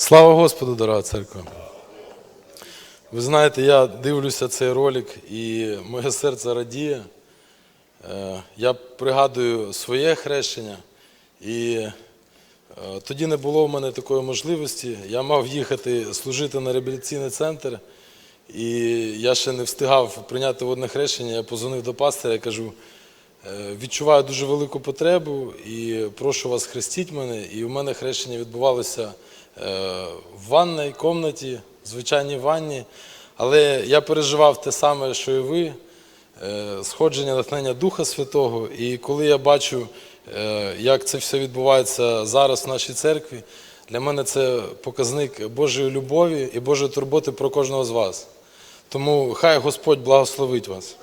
Слава Господу, дорога церква. Ви знаєте, я дивлюся цей ролик і моє серце радіє. Е, Я пригадую своє хрещення, і е, тоді не було в мене такої можливості. Я мав їхати служити на реабілітаційний центр, і я ще не встигав прийняти водне хрещення. Я позвонив до пастора і кажу, «Е, відчуваю дуже велику потребу і прошу вас хрестіть мене. І у мене хрещення відбувалося в ванній кімнаті, звичайній ванні. Але я переживав те саме, що і ви, е, сходження натхнення Духа Святого. І коли я бачу, е, як це все відбувається зараз в нашій церкві, для мене це показник Божої любові і Божої турботи про кожного з вас. Тому хай Господь благословить вас.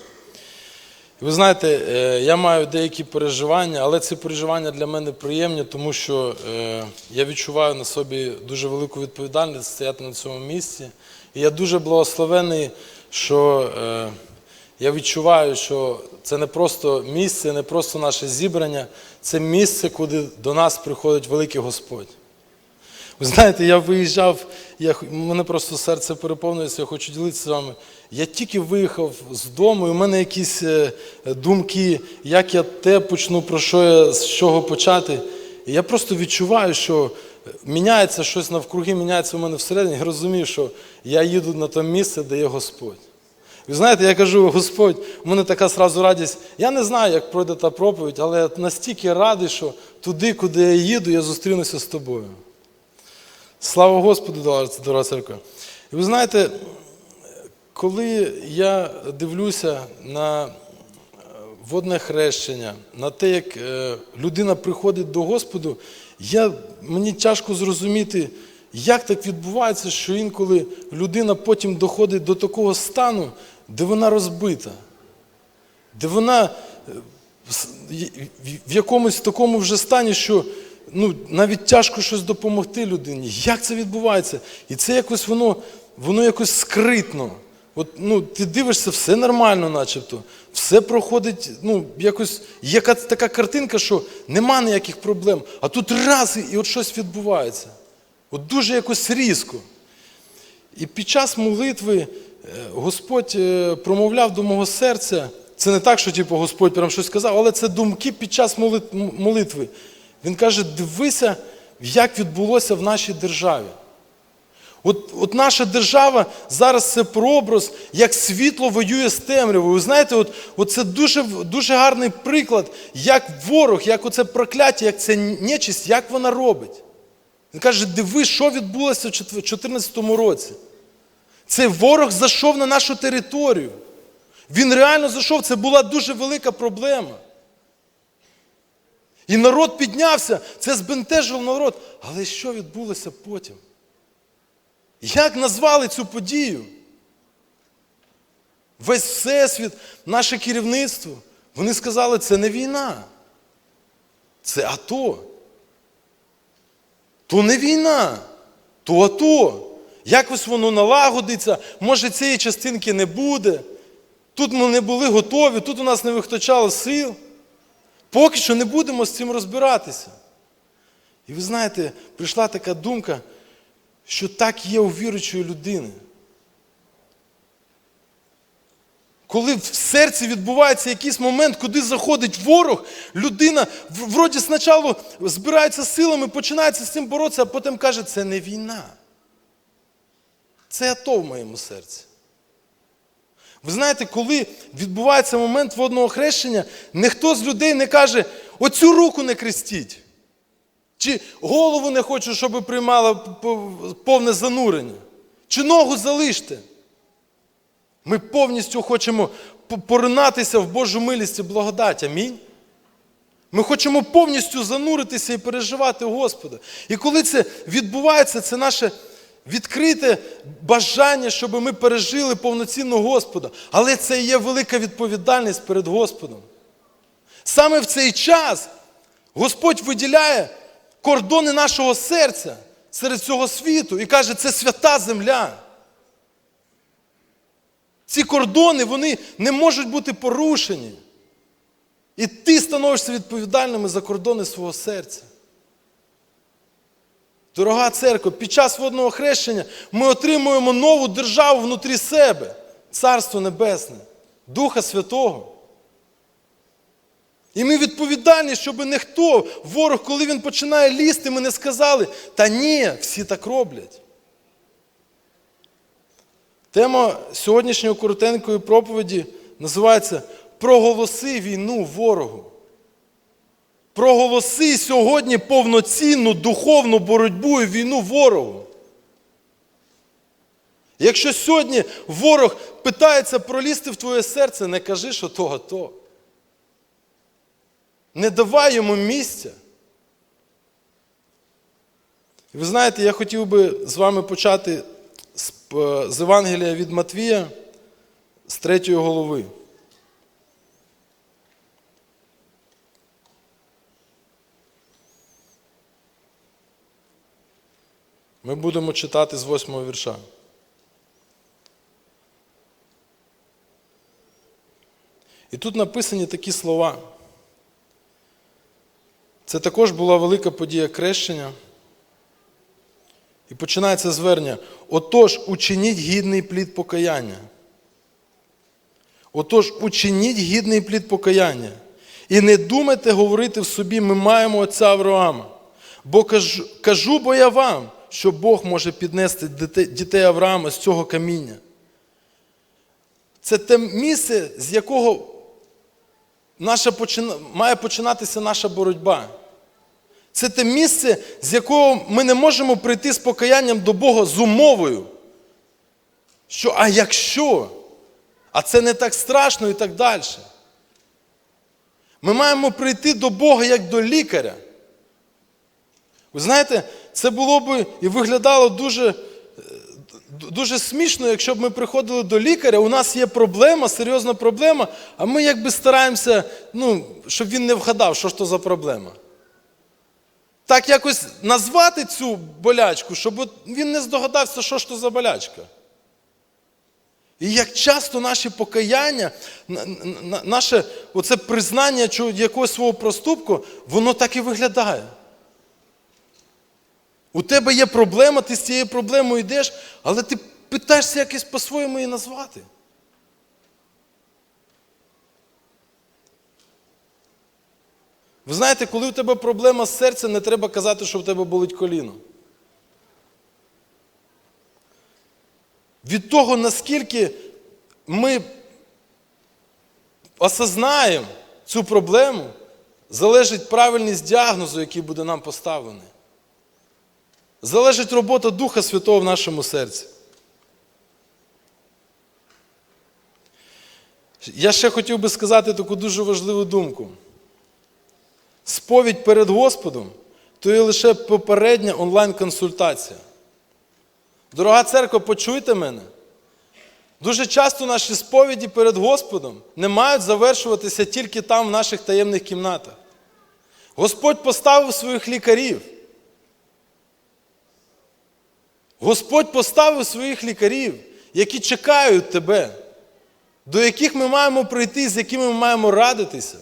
Ви знаєте, е, я маю деякі переживання, але ці переживання для мене приємні, тому що е, я відчуваю на собі дуже велику відповідальність стояти на цьому місці. І я дуже благословений, що е, я відчуваю, що це не просто місце, не просто наше зібрання, це місце, куди до нас приходить великий Господь. Ви знаєте, я виїжджав, я, мене просто серце переповнюється, я хочу ділитися з вами. Я тільки виїхав з дому, і в мене якісь е, думки, як я те почну, про що я, з чого почати. І я просто відчуваю, що міняється щось навкруги, міняється в мене всередині. Я розумію, що я їду на те місце, де є Господь. Ви знаєте, я кажу, Господь, у мене така сразу радість. Я не знаю, як пройде та проповідь, але я настільки радий, що туди, куди я їду, я зустрінуся з тобою. Слава Господу, дорога- церква. І ви знаєте, коли я дивлюся на е, водне хрещення, на те, як е, людина приходить до Господу, я, мені тяжко зрозуміти, як так відбувається, що інколи людина потім доходить до такого стану, де вона розбита, де вона е, в якомусь такому вже стані, що ну, навіть тяжко щось допомогти людині. Як це відбувається? І це якось воно, воно якось скритно. От, ну, ти дивишся, все нормально, начебто, все проходить, ну, якось, є така картинка, що нема ніяких проблем, а тут раз і, от щось відбувається. От дуже якось різко. І під час молитви е, Господь е, промовляв до мого серця. Це не так, що типу, Господь прям щось сказав, але це думки під час молитви. Він каже: дивися, як відбулося в нашій державі. От, от наша держава зараз це прообраз, як світло воює з темрявою. Ви знаєте, от, от це дуже, дуже гарний приклад, як ворог, як оце прокляття, як це нечисть, як вона робить. Він каже, диви, що відбулося в 2014 році. Цей ворог зайшов на нашу територію. Він реально зайшов, це була дуже велика проблема. І народ піднявся, це збентежило народ. Але що відбулося потім? Як назвали цю подію? Весь всесвіт, наше керівництво, вони сказали, це не війна. Це АТО. То не війна, то АТО. Якось воно налагодиться, може цієї частинки не буде. Тут ми не були готові, тут у нас не вистачало сил. Поки що не будемо з цим розбиратися. І ви знаєте, прийшла така думка, що так є у віруючої людини. Коли в серці відбувається якийсь момент, куди заходить ворог, людина вроді спочатку збирається силами, починається з цим боротися, а потім каже, це не війна. Це АТО в моєму серці. Ви знаєте, коли відбувається момент водного хрещення, ніхто з людей не каже, оцю руку не крестіть. Чи голову не хочу, щоб приймала повне занурення. Чи ногу залиште. Ми повністю хочемо поринатися в Божу милість і благодать. Амінь. Ми хочемо повністю зануритися і переживати Господа. І коли це відбувається, це наше відкрите бажання, щоб ми пережили повноцінно Господа. Але це є велика відповідальність перед Господом. Саме в цей час Господь виділяє кордони нашого серця серед цього світу і каже, це свята земля. Ці кордони вони не можуть бути порушені. І ти становишся відповідальним за кордони свого серця. Дорога церква, під час водного хрещення ми отримуємо нову державу внутрі себе, Царство Небесне, Духа Святого. І ми відповідальні, щоб ніхто, ворог, коли він починає лізти, ми не сказали, та ні, всі так роблять. Тема сьогоднішньої коротенької проповіді називається Проголоси війну ворогу. Проголоси сьогодні повноцінну духовну боротьбу і війну ворогу. Якщо сьогодні ворог питається пролізти в твоє серце, не кажи, що того то. Не давай йому місця. І ви знаєте, я хотів би з вами почати з, е, з Євангелія від Матвія, з третьої голови. Ми будемо читати з восьмого вірша. І тут написані такі слова. Це також була велика подія крещення. І починається звернення. Отож, учиніть гідний плід покаяння. Отож, учиніть гідний плід покаяння. І не думайте говорити в собі, ми маємо отця Авраама. Бо кажу, кажу бо я вам, що Бог може піднести дітей- Авраама з цього каміння. Це те місце, з якого наша почина... має починатися наша боротьба. Це те місце, з якого ми не можемо прийти з покаянням до Бога з умовою. Що, а якщо? А це не так страшно і так далі. Ми маємо прийти до Бога як до лікаря. Ви знаєте, це було б і виглядало дуже, дуже смішно, якщо б ми приходили до лікаря, у нас є проблема, серйозна проблема, а ми якби стараємося, ну, щоб він не вгадав, що ж то за проблема. Так якось назвати цю болячку, щоб він не здогадався, що ж то за болячка. І як часто наші покаяння, на- на- наше оце признання якогось свого проступку, воно так і виглядає. У тебе є проблема, ти з цією проблемою йдеш, але ти питаєшся якось по-своєму її назвати. Ви знаєте, коли у тебе проблема з серцем, не треба казати, що в тебе болить коліно. Від того, наскільки ми осознаємо цю проблему, залежить правильність діагнозу, який буде нам поставлений. Залежить робота Духа Святого в нашому серці. Я ще хотів би сказати таку дуже важливу думку. Сповідь перед Господом то є лише попередня онлайн-консультація. Дорога церква, почуйте мене. Дуже часто наші сповіді перед Господом не мають завершуватися тільки там, в наших таємних кімнатах. Господь поставив своїх лікарів. Господь поставив своїх лікарів, які чекають тебе, до яких ми маємо прийти, з якими ми маємо радитися.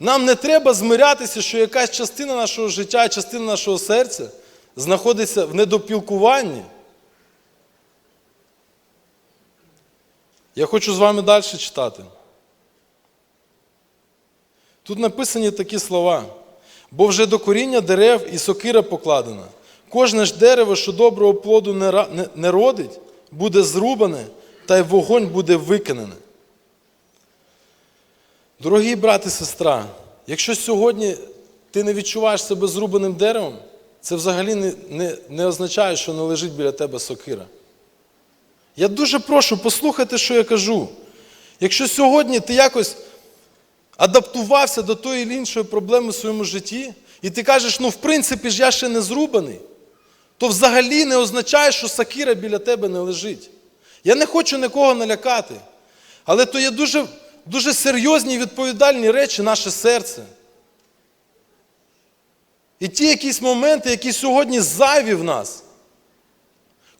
Нам не треба змирятися, що якась частина нашого життя, частина нашого серця знаходиться в недопілкуванні. Я хочу з вами далі читати. Тут написані такі слова. Бо вже до коріння дерев і сокира покладена. Кожне ж дерево, що доброго плоду не, родить, буде зрубане, та й вогонь буде викинене. Дорогі брат і сестра, якщо сьогодні ти не відчуваєш себе зрубаним деревом, це взагалі не, не, не означає, що не лежить біля тебе сокира. Я дуже прошу, послухайте, що я кажу. Якщо сьогодні ти якось адаптувався до тої іншої проблеми в своєму житті, і ти кажеш, ну в принципі ж я ще не зрубаний, то взагалі не означає, що сакира біля тебе не лежить. Я не хочу нікого налякати, але то є дуже, дуже серйозні і відповідальні речі наше серце. І ті якісь моменти, які сьогодні зайві в нас,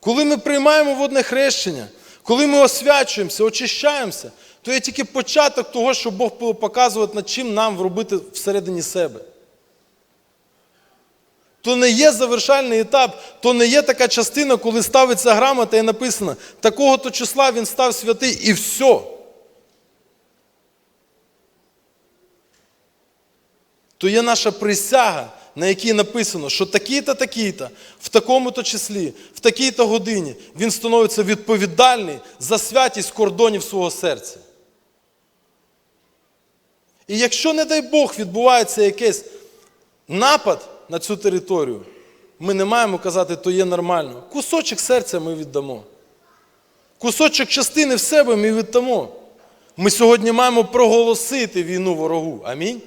коли ми приймаємо водне хрещення, коли ми освячуємося, очищаємося, то є тільки початок того, що Бог показувати, над чим нам робити всередині себе. То не є завершальний етап, то не є така частина, коли ставиться грамота і написано, такого-то числа він став святий і все. То є наша присяга, на якій написано, що такий-то, такий-то, в такому-то числі, в такій-то годині він становиться відповідальний за святість кордонів свого серця. І якщо, не дай Бог, відбувається якийсь напад на цю територію, ми не маємо казати, то є нормально. Кусочок серця ми віддамо. Кусочок частини в себе ми віддамо. Ми сьогодні маємо проголосити війну ворогу. Амінь.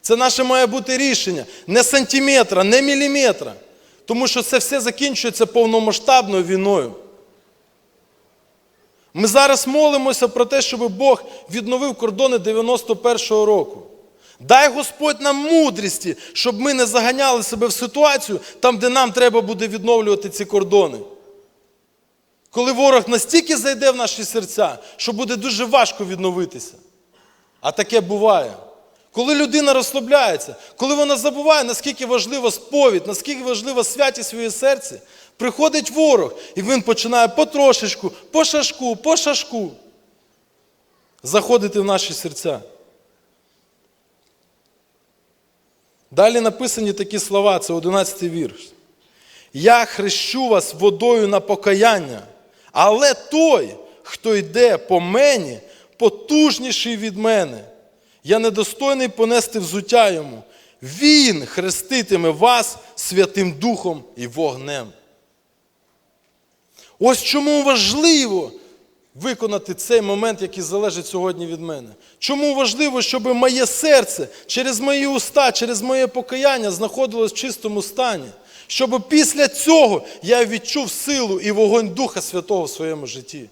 Це наше має бути рішення. Не сантиметра, не міліметра. Тому що це все закінчується повномасштабною війною. Ми зараз молимося про те, щоб Бог відновив кордони 91-го року. Дай Господь нам мудрісті, щоб ми не заганяли себе в ситуацію, там, де нам треба буде відновлювати ці кордони. Коли ворог настільки зайде в наші серця, що буде дуже важко відновитися. А таке буває. Коли людина розслабляється, коли вона забуває, наскільки важлива сповідь, наскільки важлива святість в її серці, приходить ворог, і він починає потрошечку, по шашку, по шашку заходити в наші серця. Далі написані такі слова, це 11 вірш. Я хрещу вас водою на покаяння, але той, хто йде по мені, потужніший від мене. Я недостойний понести взуття йому. Він хреститиме вас Святим Духом і вогнем. Ось чому важливо виконати цей момент, який залежить сьогодні від мене. Чому важливо, щоб моє серце через мої уста, через моє покаяння знаходилось в чистому стані. Щоб після цього я відчув силу і вогонь Духа Святого в своєму житті.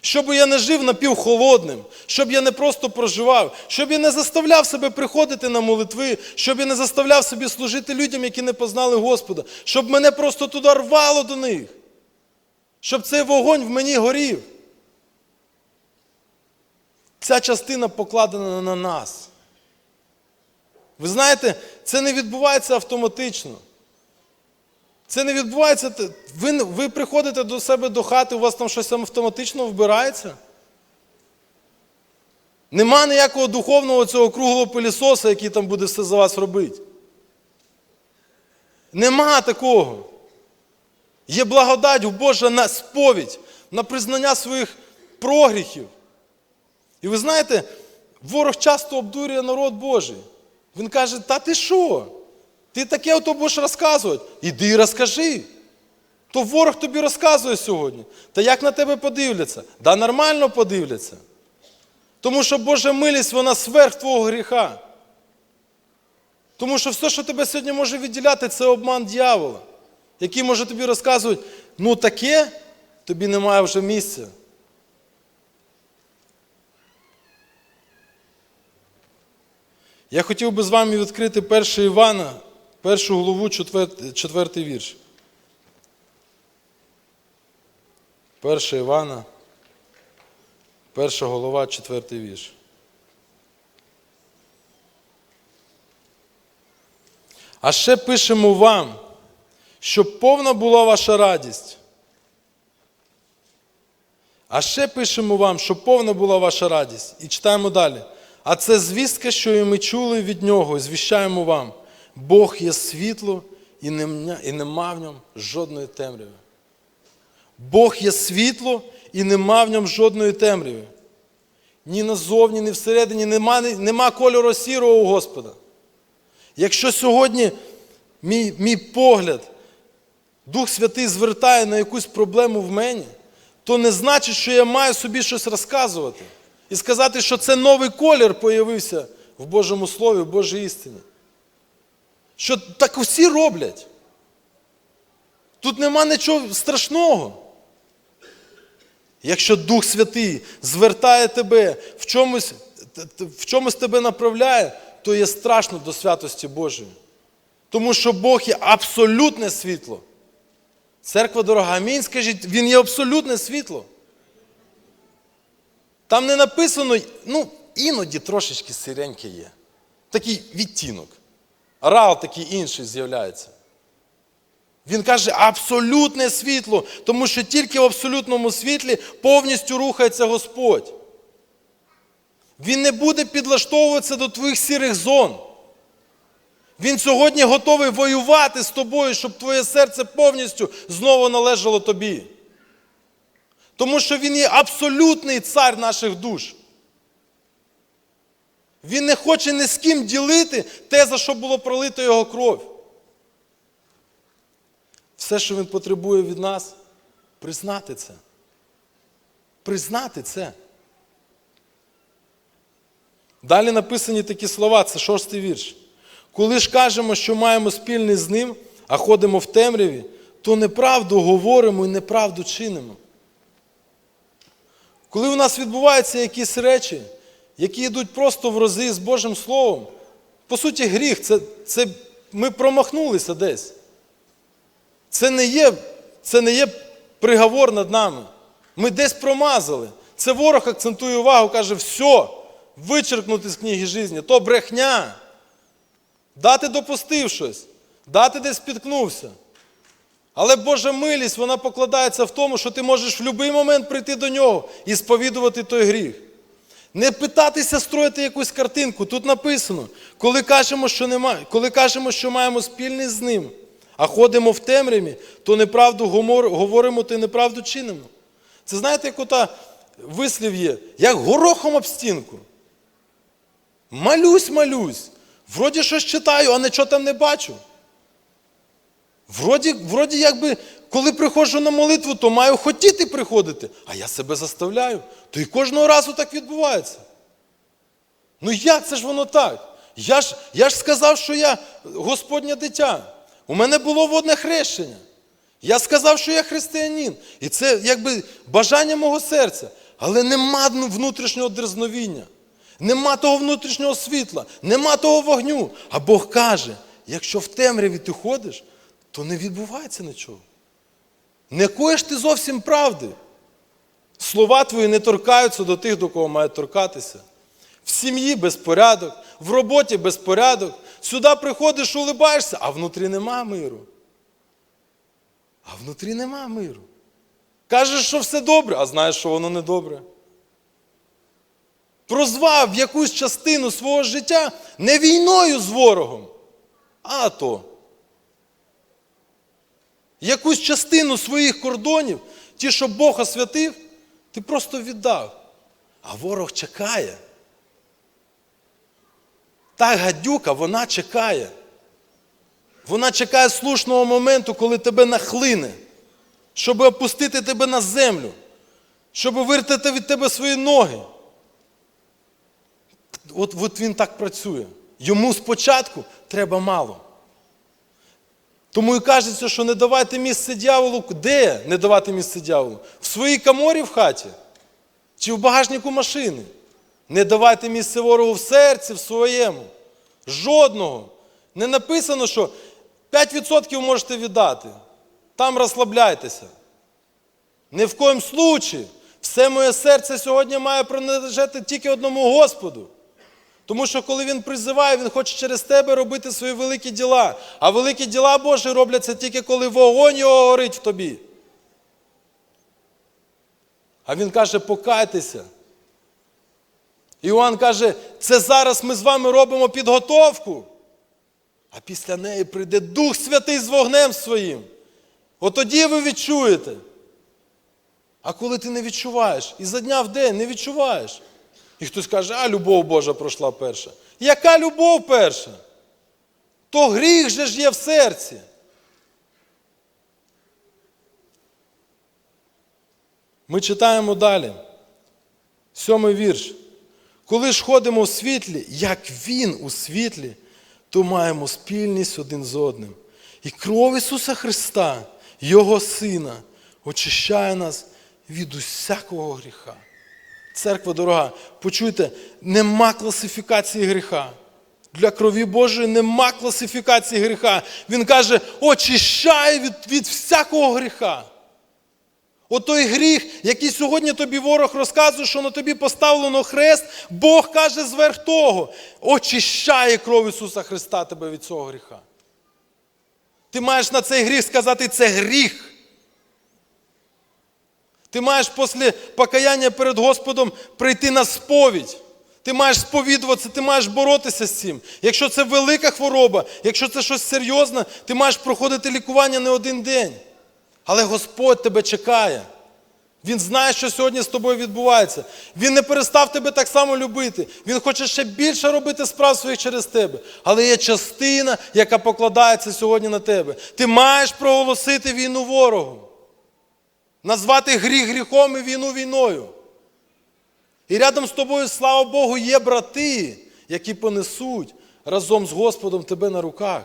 Щоб я не жив напівхолодним, щоб я не просто проживав, щоб я не заставляв себе приходити на молитви, щоб я не заставляв собі служити людям, які не познали Господа, щоб мене просто туди рвало до них, щоб цей вогонь в мені горів. Ця частина покладена на нас. Ви знаєте, це не відбувається автоматично. Це не відбувається. Ви, ви приходите до себе до хати, у вас там щось автоматично вбирається. Нема ніякого духовного цього круглого пилісоса, який там буде все за вас робити. Нема такого. Є благодать Божа на сповідь, на признання своїх прогріхів. І ви знаєте, ворог часто обдурює народ Божий. Він каже, та ти що? Ти таке ото будеш розказувати. Іди і розкажи. То ворог тобі розказує сьогодні. Та як на тебе подивляться? Да нормально подивляться. Тому що Божа милість, вона сверх твого гріха. Тому що все, що тебе сьогодні може відділяти, це обман дьявола, який може тобі розказувати, ну таке тобі немає вже місця. Я хотів би з вами відкрити 1 Івана, першу главу, четвертий вірш. 1 Івана, перша голова, четвертий вірш. А ще пишемо вам, щоб повна була ваша радість. А ще пишемо вам, щоб повна була ваша радість. І читаємо далі. А це звістка, що і ми чули від нього, і звіщаємо вам. Бог є світло, і нема в ньому жодної темряви. Бог є світло, і нема в ньому жодної темряви. Ні назовні, ні всередині нема, нема кольору сірого у Господа. Якщо сьогодні мій, мій погляд, Дух Святий звертає на якусь проблему в мені, то не значить, що я маю собі щось розказувати і сказати, що це новий колір появився в Божому Слові, в Божій істині. Що так усі роблять. Тут нема нічого страшного. Якщо Дух Святий звертає тебе, в чомусь, в чомусь тебе направляє, то є страшно до святості Божої. Тому що Бог є абсолютне світло. Церква дорога, амінь, скажіть, Він є абсолютне світло. Там не написано, ну, іноді трошечки сиреньке є. Такий відтінок. Рал такий інший з'являється. Він каже абсолютне світло, тому що тільки в абсолютному світлі повністю рухається Господь. Він не буде підлаштовуватися до твоїх сірих зон. Він сьогодні готовий воювати з тобою, щоб твоє серце повністю знову належало тобі. Тому що Він є абсолютний цар наших душ. Він не хоче ні з ким ділити те, за що було пролито його кров. Все, що він потребує від нас, признати це. Признати це. Далі написані такі слова, це шостий вірш. Коли ж кажемо, що маємо спільний з ним, а ходимо в темряві, то неправду говоримо і неправду чинимо. Коли у нас відбуваються якісь речі, які йдуть просто в рози з Божим Словом, по суті, гріх, це, це ми промахнулися десь. Це не, є, це не є приговор над нами. Ми десь промазали. Це ворог акцентує увагу, каже, все, вичеркнути з книги житті, то брехня. Да, ти допустив щось, да, ти десь спіткнувся. Але Божа милість, вона покладається в тому, що ти можеш в будь-який момент прийти до нього і сповідувати той гріх. Не питатися строїти якусь картинку. Тут написано, коли кажемо, що нема, коли кажемо, що маємо спільний з ним, а ходимо в темряві, то неправду говоримо, то неправду чинимо. Це знаєте, як ота вислів є, як горохом об стінку. Малюсь, малюсь. Вроді щось читаю, а нічого там не бачу. Вроді, вроді якби, коли приходжу на молитву, то маю хотіти приходити, а я себе заставляю. То і кожного разу так відбувається. Ну як це ж воно так? Я ж, я ж сказав, що я Господнє дитя. У мене було водне хрещення. Я сказав, що я християнин. І це якби бажання мого серця. Але нема внутрішнього дерзновіння. Нема того внутрішнього світла, нема того вогню. А Бог каже: якщо в темряві ти ходиш, то не відбувається нічого. Не коїш ти зовсім правди. Слова твої не торкаються до тих, до кого мають торкатися. В сім'ї безпорядок, в роботі безпорядок. Сюди приходиш, улибаєшся, а внутрі нема миру. А внутрі нема миру. Кажеш, що все добре, а знаєш, що воно не добре. Прозвав якусь частину свого життя не війною з ворогом, а то. Якусь частину своїх кордонів, ті, що Бог освятив, ти просто віддав. А ворог чекає. Та гадюка, вона чекає. Вона чекає слушного моменту, коли тебе нахлине, щоб опустити тебе на землю, щоб виртати від тебе свої ноги. От, от він так працює. Йому спочатку треба мало. Тому і кажеться, що не давайте місце дьяволу. Де не давати місце дьяволу? В своїй каморі в хаті чи в багажнику машини. Не давайте місце ворогу в серці в своєму. Жодного. Не написано, що 5% можете віддати. Там розслабляйтеся. Ні в коїм случаї. Все моє серце сьогодні має принадлежати тільки одному Господу. Тому що коли Він призиває, Він хоче через тебе робити свої великі діла. А великі діла Божі робляться тільки коли вогонь його горить в тобі. А Він каже, покайтеся. Іоанн каже, це зараз ми з вами робимо підготовку. А після неї прийде Дух Святий з вогнем своїм. От тоді ви відчуєте. А коли ти не відчуваєш, і за дня в день не відчуваєш. І хтось каже, а любов Божа пройшла перша. Яка любов перша? То гріх же ж є в серці. Ми читаємо далі. Сьомий вірш. Коли ж ходимо в світлі, як Він у світлі, то маємо спільність один з одним. І кров Ісуса Христа, Його Сина, очищає нас від усякого гріха. Церква дорога, почуйте, нема класифікації гріха. Для крові Божої нема класифікації гріха. Він каже, очищай від, від всякого гріха. Отой гріх, який сьогодні тобі ворог розказує, що на тобі поставлено хрест, Бог каже зверх того, очищає кров Ісуса Христа тебе від цього гріха. Ти маєш на цей гріх сказати, це гріх. Ти маєш після покаяння перед Господом прийти на сповідь. Ти маєш сповідуватися, ти маєш боротися з цим. Якщо це велика хвороба, якщо це щось серйозне, ти маєш проходити лікування не один день. Але Господь тебе чекає. Він знає, що сьогодні з тобою відбувається. Він не перестав тебе так само любити. Він хоче ще більше робити справ своїх через тебе. Але є частина, яка покладається сьогодні на тебе. Ти маєш проголосити війну ворогу. Назвати гріх гріхом і війну війною. І рядом з тобою, слава Богу, є брати, які понесуть разом з Господом тебе на руках.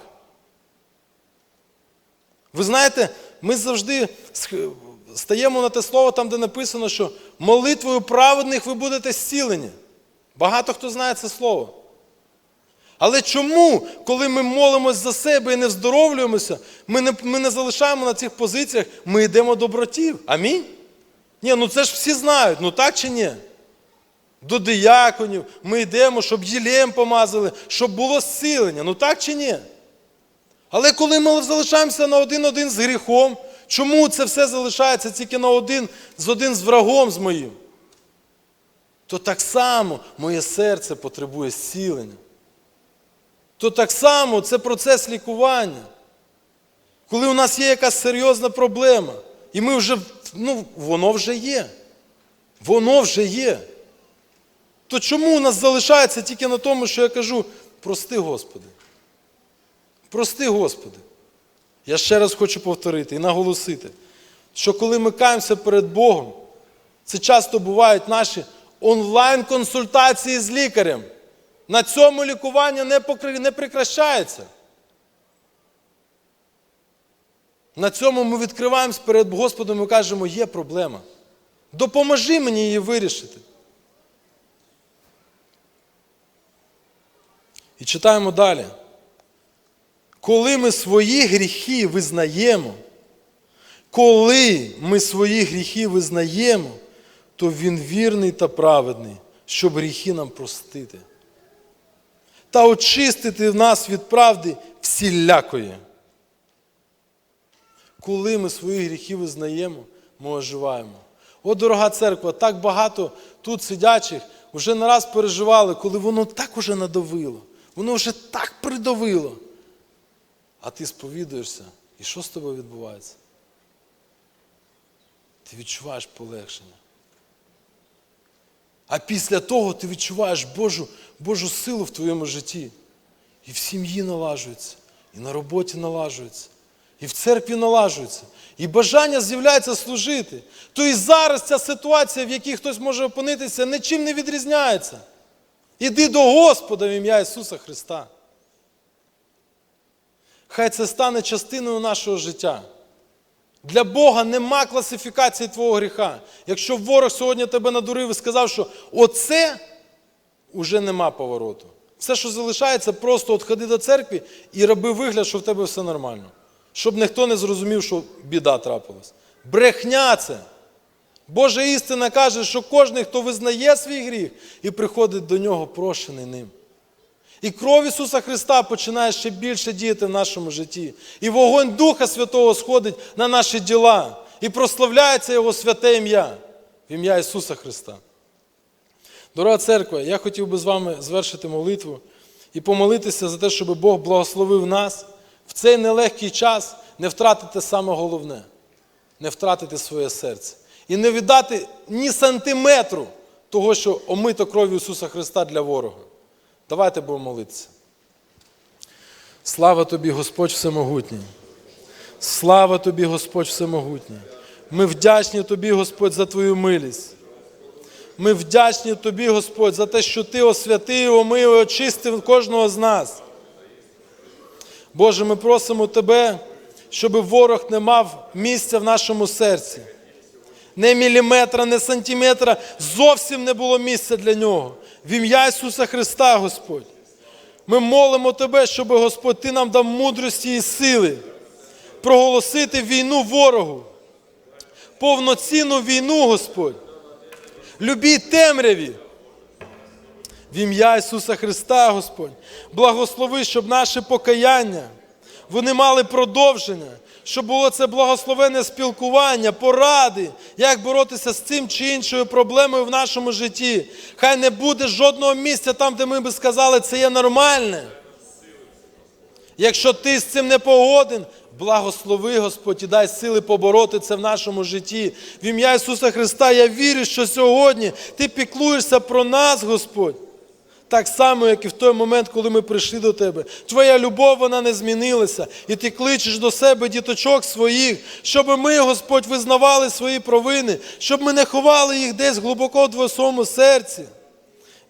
Ви знаєте, ми завжди стаємо на те слово там, де написано, що молитвою праведних ви будете зцілені. Багато хто знає це слово. Але чому, коли ми молимось за себе і не вздоровлюємося, ми не, ми не залишаємо на цих позиціях, ми йдемо до братів? Амінь? Ні, ну це ж всі знають, ну так чи ні? До дияконів ми йдемо, щоб єлеєм помазали, щоб було зцілення. Ну так чи ні? Але коли ми залишаємося на один-один з гріхом, чому це все залишається тільки на один з один з врагом з моїм? То так само моє серце потребує зцілення. То так само це процес лікування. Коли у нас є якась серйозна проблема, і ми вже, ну, воно вже є. Воно вже є. То чому у нас залишається тільки на тому, що я кажу, прости Господи. Прости, Господи. Я ще раз хочу повторити і наголосити, що коли ми каємося перед Богом, це часто бувають наші онлайн-консультації з лікарем. На цьому лікування не, покри... не прекращається. На цьому ми відкриваємось перед Господом і кажемо, є проблема. Допоможи мені її вирішити. І читаємо далі. Коли ми свої гріхи визнаємо, коли ми свої гріхи визнаємо, то Він вірний та праведний, щоб гріхи нам простити. Та очистити нас від правди всілякої. Коли ми свої гріхи визнаємо, ми оживаємо. О, дорога церква, так багато тут сидячих вже не раз переживали, коли воно так уже надавило, воно вже так придавило. А ти сповідуєшся, і що з тобою відбувається? Ти відчуваєш полегшення. А після того ти відчуваєш Божу, Божу силу в твоєму житті. І в сім'ї налажується, і на роботі налажується, і в церкві налажується, і бажання з'являється служити. То і зараз ця ситуація, в якій хтось може опинитися, нічим не відрізняється. Іди до Господа в ім'я Ісуса Христа. Хай це стане частиною нашого життя. Для Бога нема класифікації твого гріха. Якщо ворог сьогодні тебе надурив і сказав, що оце уже нема повороту. Все, що залишається, просто от ходи до церкви і роби вигляд, що в тебе все нормально. Щоб ніхто не зрозумів, що біда трапилась. Брехня це. Божа істина каже, що кожен, хто визнає свій гріх і приходить до нього, прощений ним. І кров Ісуса Христа починає ще більше діяти в нашому житті. І вогонь Духа Святого сходить на наші діла. І прославляється Його святе ім'я, в ім'я Ісуса Христа. Дорога церква, я хотів би з вами звершити молитву і помолитися за те, щоб Бог благословив нас в цей нелегкий час не втратити саме головне не втратити своє серце. І не віддати ні сантиметру того, що омито кров'ю Ісуса Христа для ворога. Давайте будемо молитися. Слава тобі, Господь Всемогутній. Слава тобі, Господь Всемогутній. Ми вдячні тобі, Господь, за твою милість. Ми вдячні тобі, Господь, за те, що Ти освятив, омив і очистив кожного з нас. Боже, ми просимо Тебе, щоб ворог не мав місця в нашому серці. Не міліметра, не сантиметра, зовсім не було місця для нього. В ім'я Ісуса Христа, Господь. Ми молимо Тебе, щоб, Господь, Ти нам дав мудрості і сили проголосити війну ворогу, повноцінну війну, Господь. Любій темряві. В ім'я Ісуса Христа, Господь, благослови, щоб наше покаяння, вони мали продовження, щоб було це благословенне спілкування, поради, як боротися з цим чи іншою проблемою в нашому житті. Хай не буде жодного місця там, де ми би сказали, це є нормальне. Якщо ти з цим не погоден, благослови Господь і дай сили побороти це в нашому житті. В ім'я Ісуса Христа я вірю, що сьогодні ти піклуєшся про нас, Господь. Так само, як і в той момент, коли ми прийшли до тебе. Твоя любов, вона не змінилася. І ти кличеш до себе діточок своїх, щоб ми, Господь, визнавали свої провини, щоб ми не ховали їх десь глибоко в своєму серці.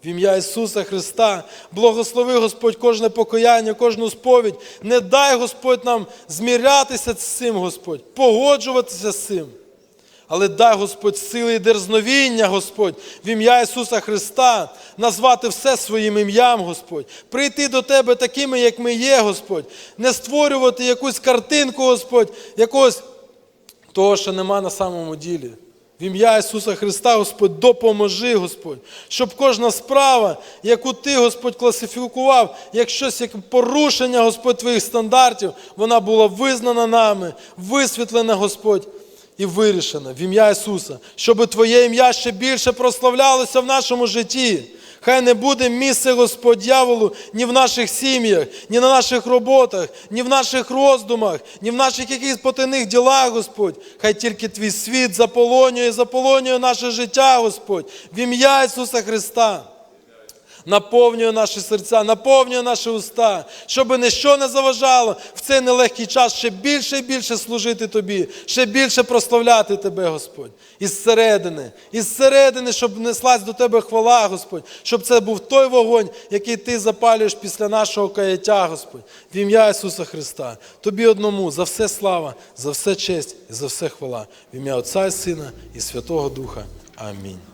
В ім'я Ісуса Христа, благослови Господь кожне покаяння, кожну сповідь. Не дай Господь нам змірятися з цим, Господь, погоджуватися з цим. Але дай Господь сили і дерзновіння, Господь, в ім'я Ісуса Христа, назвати все своїм ім'ям, Господь, прийти до Тебе такими, як ми є, Господь, не створювати якусь картинку, Господь, якогось того, що нема на самому ділі. В ім'я Ісуса Христа, Господь, допоможи, Господь, щоб кожна справа, яку Ти, Господь, класифікував, як щось, як порушення, Господь, Твоїх стандартів, вона була визнана нами, висвітлена, Господь, і вирішена в ім'я Ісуса, щоб Твоє ім'я ще більше прославлялося в нашому житті. Хай не буде місце Господь дьяволу ні в наших сім'ях, ні на наших роботах, ні в наших роздумах, ні в наших якихось потайних ділах, Господь. Хай тільки Твій світ заполонює, заполонює наше життя, Господь, в ім'я Ісуса Христа. Наповнює наші серця, наповнює наші уста, щоб ніщо не заважало в цей нелегкий час ще більше і більше служити Тобі, ще більше прославляти Тебе, Господь. Із середини, із середини, щоб неслась до Тебе хвала, Господь, щоб це був той вогонь, який Ти запалюєш після нашого каяття, Господь. В ім'я Ісуса Христа. Тобі одному за все слава, за все честь і за все хвала. В ім'я Отця і Сина і Святого Духа. Амінь.